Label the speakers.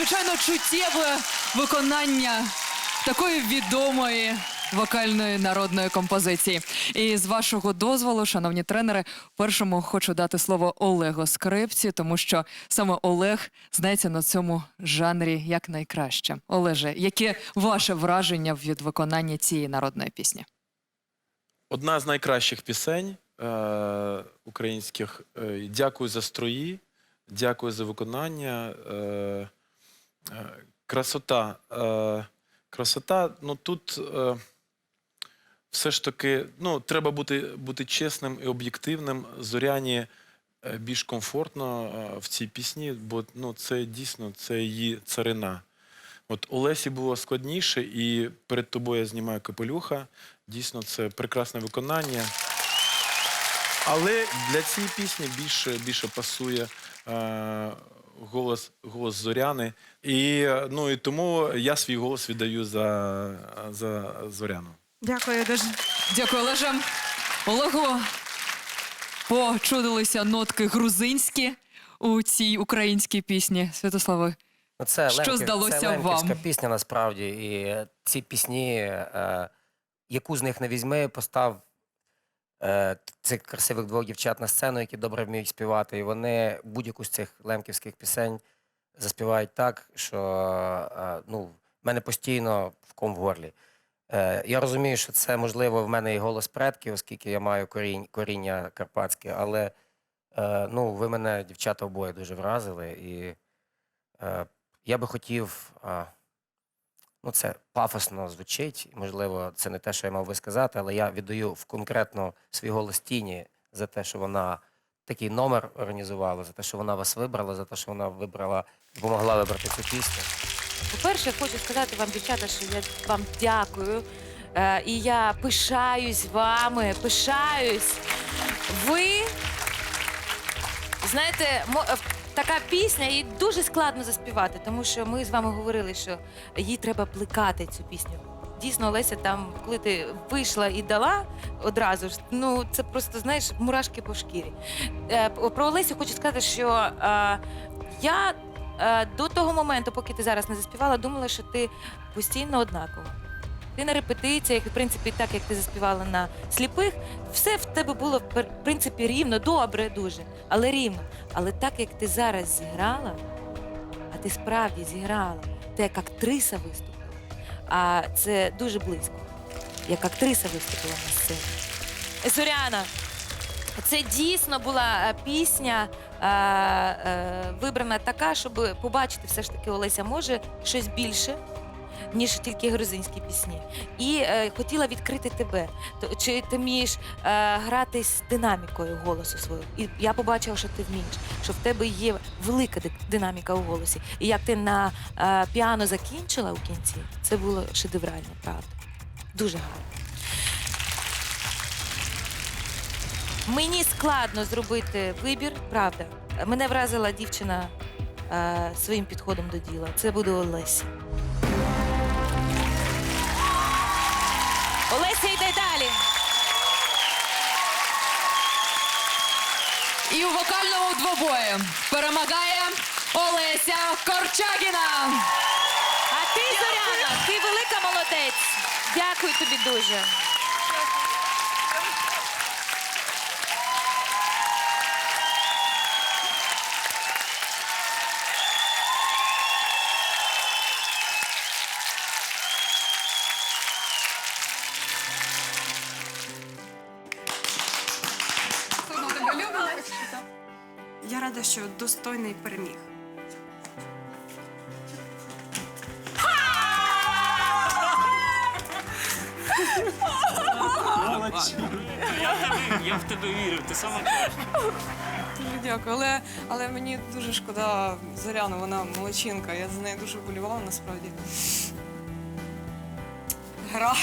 Speaker 1: надзвичайно чуттєве виконання такої відомої вокальної народної композиції. І з вашого дозволу, шановні тренери, першому хочу дати слово Олегу Скрипці, тому що саме Олег знається на цьому жанрі як найкраще. Олеже, яке ваше враження від виконання цієї народної пісні?
Speaker 2: Одна з найкращих пісень е, українських. Е, дякую за строї, дякую за виконання. Е, красота. Е, красота, ну тут е, все ж таки ну, треба бути, бути чесним і об'єктивним. Зоряні е, більш комфортно е, в цій пісні, бо ну, це дійсно це її царина. От Олесі було складніше, і перед тобою я знімаю капелюха. Дійсно, це прекрасне виконання. Але для цієї пісні більше, більше пасує е, голос, голос Зоряни. І, е, ну, і тому я свій голос віддаю за, за Зоряну.
Speaker 3: Дякую дуже.
Speaker 1: Дякую, Олеже. Олегу, почудилися нотки грузинські у цій українській пісні. Святославе,
Speaker 4: Ну, Це
Speaker 1: Що здалося
Speaker 4: це лемківська
Speaker 1: вам?
Speaker 4: пісня насправді. І ці пісні, е, яку з них не візьми, постав е, цих красивих двох дівчат на сцену, які добре вміють співати. І вони будь-яку з цих лемківських пісень заспівають так, що е, ну, в мене постійно в ком в горлі. Е, я розумію, що це можливо в мене і голос предків, оскільки я маю корінь, коріння карпатське, але е, ну, ви мене, дівчата, обоє дуже вразили. І е, я би хотів, ну це пафосно звучить, можливо, це не те, що я мав би сказати, але я віддаю в конкретно свій голос Тіні за те, що вона такий номер організувала, за те, що вона вас вибрала, за те, що вона вибрала, допомогла вибрати цю пісню.
Speaker 5: По-перше, хочу сказати вам, дівчата, що я вам дякую. Е, і я пишаюсь вами, пишаюсь. Ви знаєте, мо- така пісня, її дуже складно заспівати, тому що ми з вами говорили, що їй треба плекати цю пісню. Дійсно, Олеся, там, коли ти вийшла і дала одразу ж, ну це просто знаєш мурашки по шкірі. Е, про Олесю хочу сказати, що е, я е, до того моменту, поки ти зараз не заспівала, думала, що ти постійно однакова. Ти на репетиціях, в принципі, так як ти заспівала на сліпих, все в тебе було в принципі рівно, добре дуже, але рівно. Але так як ти зараз зіграла, а ти справді зіграла, ти як актриса виступила, а це дуже близько, як актриса виступила на сцені. Зоряна, це дійсно була е, пісня е, е, вибрана така, щоб побачити все ж таки Олеся може щось більше. Ніж тільки грузинські пісні, і е, хотіла відкрити тебе. То чи ти вмієш е, грати з динамікою голосу свого? І я побачила, що ти вмієш, що в тебе є велика динаміка у голосі. І як ти на е, піано закінчила у кінці, це було шедеврально, правда. Дуже гарно. Мені складно зробити вибір, правда. Мене вразила дівчина е, своїм підходом до діла. Це буде Олеся. Олеся йде далі.
Speaker 1: і у вокальному двобої перемагає Олеся Корчагіна.
Speaker 5: А ти, Зоряна, ти велика молодець. Дякую тобі дуже.
Speaker 3: Я рада, що достойний переміг.
Speaker 6: Я в тебе, я в тебе вірю, ти сама краще.
Speaker 7: Дуже дякую. Але, але мені дуже шкода Зоряну, вона молодчинка. Я за нею дуже болювала насправді. Гра